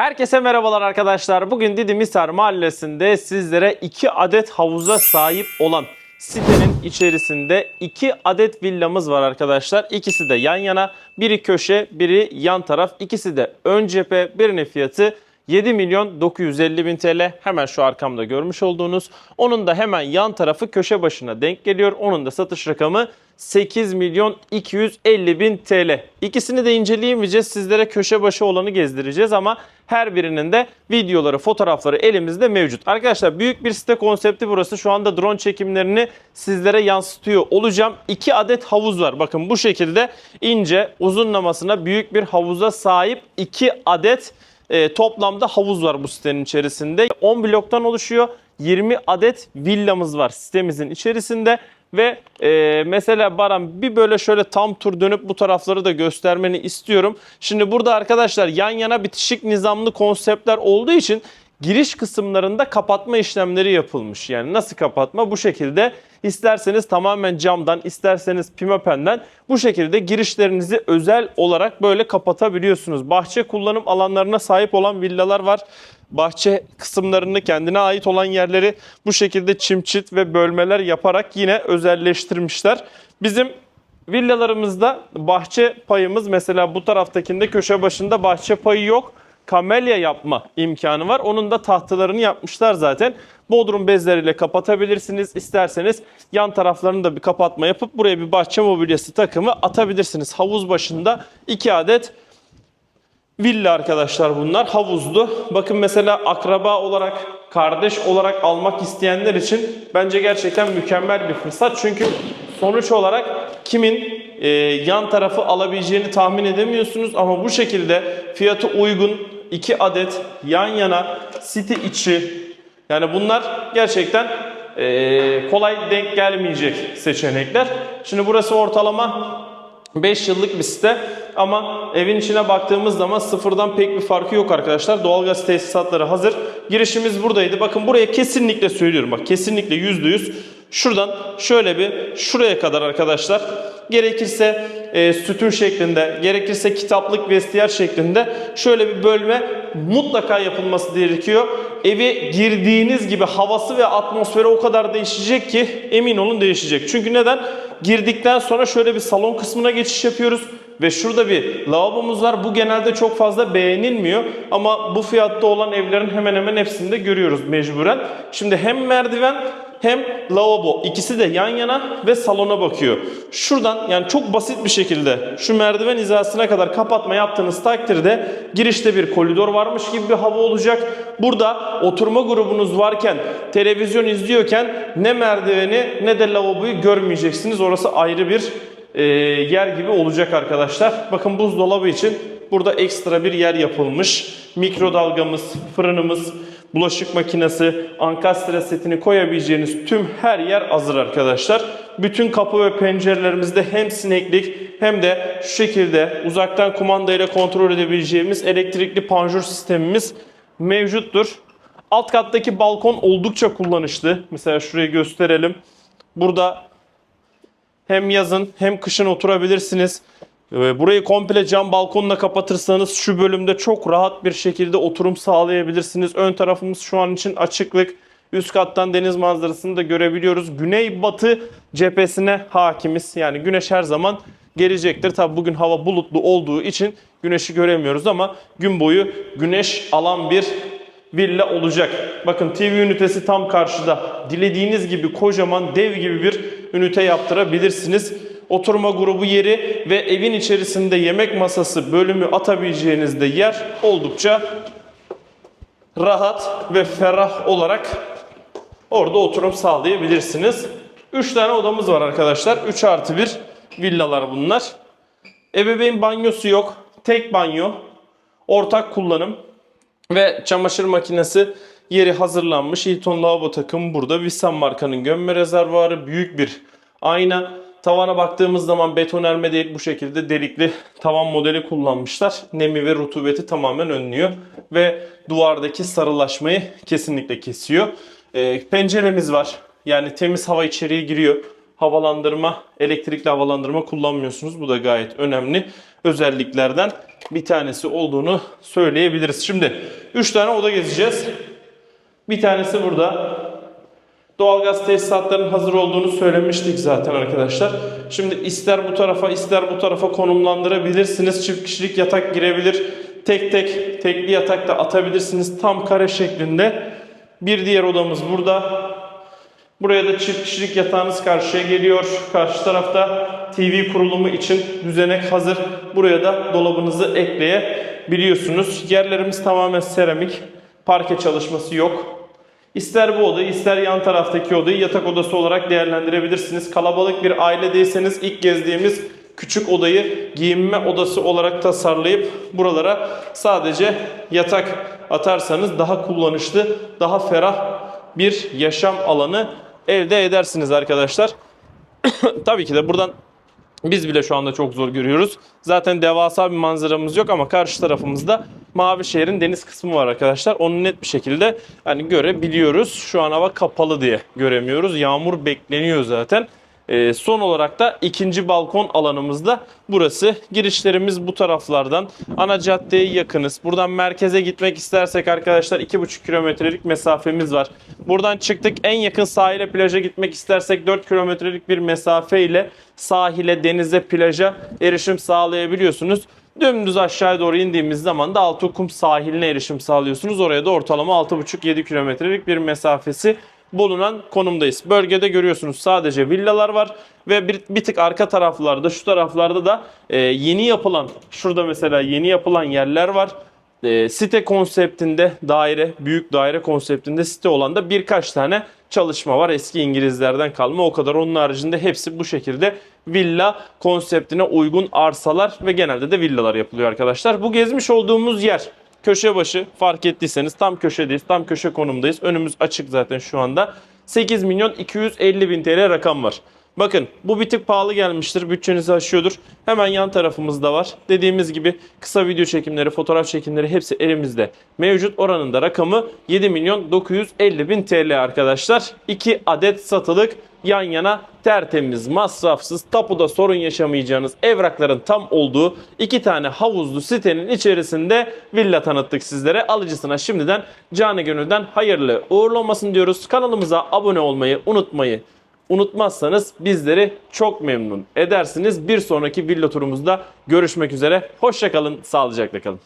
Herkese merhabalar arkadaşlar. Bugün Didimhisar Mahallesi'nde sizlere 2 adet havuza sahip olan sitenin içerisinde 2 adet villamız var arkadaşlar. İkisi de yan yana. Biri köşe, biri yan taraf. İkisi de ön cephe. Birinin fiyatı 7 milyon 950 bin TL. Hemen şu arkamda görmüş olduğunuz. Onun da hemen yan tarafı köşe başına denk geliyor. Onun da satış rakamı 8 milyon 250 bin TL. İkisini de inceleyemeyeceğiz. Sizlere köşe başı olanı gezdireceğiz ama her birinin de videoları, fotoğrafları elimizde mevcut. Arkadaşlar büyük bir site konsepti burası. Şu anda drone çekimlerini sizlere yansıtıyor olacağım. 2 adet havuz var. Bakın bu şekilde ince, uzunlamasına büyük bir havuza sahip 2 adet e, toplamda havuz var bu sitenin içerisinde. 10 bloktan oluşuyor. 20 adet villamız var sitemizin içerisinde. Ve e, mesela Baran bir böyle şöyle tam tur dönüp bu tarafları da göstermeni istiyorum. Şimdi burada arkadaşlar yan yana bitişik nizamlı konseptler olduğu için giriş kısımlarında kapatma işlemleri yapılmış. Yani nasıl kapatma? Bu şekilde isterseniz tamamen camdan, isterseniz pimapenden bu şekilde girişlerinizi özel olarak böyle kapatabiliyorsunuz. Bahçe kullanım alanlarına sahip olan villalar var. Bahçe kısımlarını kendine ait olan yerleri bu şekilde çimçit ve bölmeler yaparak yine özelleştirmişler. Bizim villalarımızda bahçe payımız mesela bu taraftakinde köşe başında bahçe payı yok kamelya yapma imkanı var. Onun da tahtalarını yapmışlar zaten. Bodrum bezleriyle kapatabilirsiniz. İsterseniz yan taraflarını da bir kapatma yapıp buraya bir bahçe mobilyası takımı atabilirsiniz. Havuz başında 2 adet villa arkadaşlar bunlar. Havuzlu. Bakın mesela akraba olarak, kardeş olarak almak isteyenler için bence gerçekten mükemmel bir fırsat. Çünkü sonuç olarak kimin e, yan tarafı alabileceğini tahmin edemiyorsunuz ama bu şekilde fiyatı uygun 2 adet yan yana site içi yani bunlar gerçekten e, kolay denk gelmeyecek seçenekler. Şimdi burası ortalama 5 yıllık bir site ama evin içine baktığımız zaman sıfırdan pek bir farkı yok arkadaşlar. Doğalgaz tesisatları hazır. Girişimiz buradaydı. Bakın buraya kesinlikle söylüyorum bak kesinlikle %100 şuradan şöyle bir şuraya kadar arkadaşlar gerekirse e, sütun şeklinde, gerekirse kitaplık vestiyer şeklinde şöyle bir bölme mutlaka yapılması gerekiyor. Eve girdiğiniz gibi havası ve atmosferi o kadar değişecek ki emin olun değişecek. Çünkü neden? Girdikten sonra şöyle bir salon kısmına geçiş yapıyoruz. Ve şurada bir lavabomuz var. Bu genelde çok fazla beğenilmiyor. Ama bu fiyatta olan evlerin hemen hemen hepsinde görüyoruz mecburen. Şimdi hem merdiven hem lavabo ikisi de yan yana ve salona bakıyor. Şuradan yani çok basit bir şekilde şu merdiven hizasına kadar kapatma yaptığınız takdirde girişte bir koridor varmış gibi bir hava olacak. Burada oturma grubunuz varken televizyon izliyorken ne merdiveni ne de lavaboyu görmeyeceksiniz. Orası ayrı bir e, yer gibi olacak arkadaşlar. Bakın buzdolabı için burada ekstra bir yer yapılmış. Mikrodalgamız, fırınımız, bulaşık makinesi, ankastre setini koyabileceğiniz tüm her yer hazır arkadaşlar. Bütün kapı ve pencerelerimizde hem sineklik hem de şu şekilde uzaktan kumanda ile kontrol edebileceğimiz elektrikli panjur sistemimiz mevcuttur. Alt kattaki balkon oldukça kullanışlı. Mesela şurayı gösterelim. Burada hem yazın hem kışın oturabilirsiniz. Burayı komple cam balkonla kapatırsanız şu bölümde çok rahat bir şekilde oturum sağlayabilirsiniz. Ön tarafımız şu an için açıklık. Üst kattan deniz manzarasını da görebiliyoruz. Güney-batı cephesine hakimiz. Yani güneş her zaman gelecektir. Tabi bugün hava bulutlu olduğu için güneşi göremiyoruz ama gün boyu güneş alan bir villa olacak. Bakın TV ünitesi tam karşıda. Dilediğiniz gibi kocaman dev gibi bir ünite yaptırabilirsiniz. Oturma grubu yeri ve evin içerisinde yemek masası bölümü atabileceğiniz de yer oldukça rahat ve ferah olarak orada oturum sağlayabilirsiniz. 3 tane odamız var arkadaşlar. 3 artı 1 villalar bunlar. Ebeveyn banyosu yok. Tek banyo. Ortak kullanım. Ve çamaşır makinesi yeri hazırlanmış. Hilton lavabo takımı burada. Visan markanın gömme rezervuarı. Büyük bir ayna. Tavana baktığımız zaman betonarme değil bu şekilde delikli tavan modeli kullanmışlar. Nemi ve rutubeti tamamen önlüyor. Ve duvardaki sarılaşmayı kesinlikle kesiyor. Ee, penceremiz var. Yani temiz hava içeriye giriyor. havalandırma, elektrikli havalandırma kullanmıyorsunuz. Bu da gayet önemli özelliklerden bir tanesi olduğunu söyleyebiliriz. Şimdi 3 tane oda gezeceğiz. Bir tanesi burada. Doğalgaz tesisatlarının hazır olduğunu söylemiştik zaten arkadaşlar. Şimdi ister bu tarafa ister bu tarafa konumlandırabilirsiniz. Çift kişilik yatak girebilir. Tek tek tekli yatak da atabilirsiniz. Tam kare şeklinde. Bir diğer odamız burada. Buraya da çift kişilik yatağınız karşıya geliyor. Karşı tarafta TV kurulumu için düzenek hazır. Buraya da dolabınızı ekleyebiliyorsunuz. Yerlerimiz tamamen seramik. Parke çalışması yok. İster bu odayı ister yan taraftaki odayı yatak odası olarak değerlendirebilirsiniz. Kalabalık bir ailedeyseniz ilk gezdiğimiz küçük odayı giyinme odası olarak tasarlayıp buralara sadece yatak atarsanız daha kullanışlı, daha ferah bir yaşam alanı elde edersiniz arkadaşlar. Tabii ki de buradan biz bile şu anda çok zor görüyoruz. Zaten devasa bir manzaramız yok ama karşı tarafımızda Mavişehir'in deniz kısmı var arkadaşlar. Onu net bir şekilde hani görebiliyoruz. Şu an hava kapalı diye göremiyoruz. Yağmur bekleniyor zaten. Ee, son olarak da ikinci balkon alanımızda burası. Girişlerimiz bu taraflardan. Ana caddeye yakınız. Buradan merkeze gitmek istersek arkadaşlar 2,5 kilometrelik mesafemiz var. Buradan çıktık en yakın sahile plaja gitmek istersek 4 kilometrelik bir mesafe ile sahile, denize, plaja erişim sağlayabiliyorsunuz. Dümdüz aşağıya doğru indiğimiz zaman da Altıkum sahiline erişim sağlıyorsunuz. Oraya da ortalama 6,5-7 kilometrelik bir mesafesi bulunan konumdayız. Bölgede görüyorsunuz sadece villalar var ve bir, bir tık arka taraflarda şu taraflarda da e, yeni yapılan şurada mesela yeni yapılan yerler var. E, site konseptinde daire, büyük daire konseptinde site olan da birkaç tane çalışma var. Eski İngilizlerden kalma o kadar. Onun haricinde hepsi bu şekilde villa konseptine uygun arsalar ve genelde de villalar yapılıyor arkadaşlar. Bu gezmiş olduğumuz yer köşe başı fark ettiyseniz tam köşedeyiz. Tam köşe konumdayız. Önümüz açık zaten şu anda. 8 milyon 250 bin TL rakam var. Bakın bu bir tık pahalı gelmiştir. Bütçenizi aşıyordur. Hemen yan tarafımızda var. Dediğimiz gibi kısa video çekimleri, fotoğraf çekimleri hepsi elimizde. Mevcut oranında rakamı 7 milyon 950 bin TL arkadaşlar. 2 adet satılık yan yana tertemiz, masrafsız, tapuda sorun yaşamayacağınız evrakların tam olduğu iki tane havuzlu sitenin içerisinde villa tanıttık sizlere. Alıcısına şimdiden canı gönülden hayırlı uğurlu olmasın diyoruz. Kanalımıza abone olmayı unutmayı unutmazsanız bizleri çok memnun edersiniz. Bir sonraki villa turumuzda görüşmek üzere. Hoşçakalın, sağlıcakla kalın.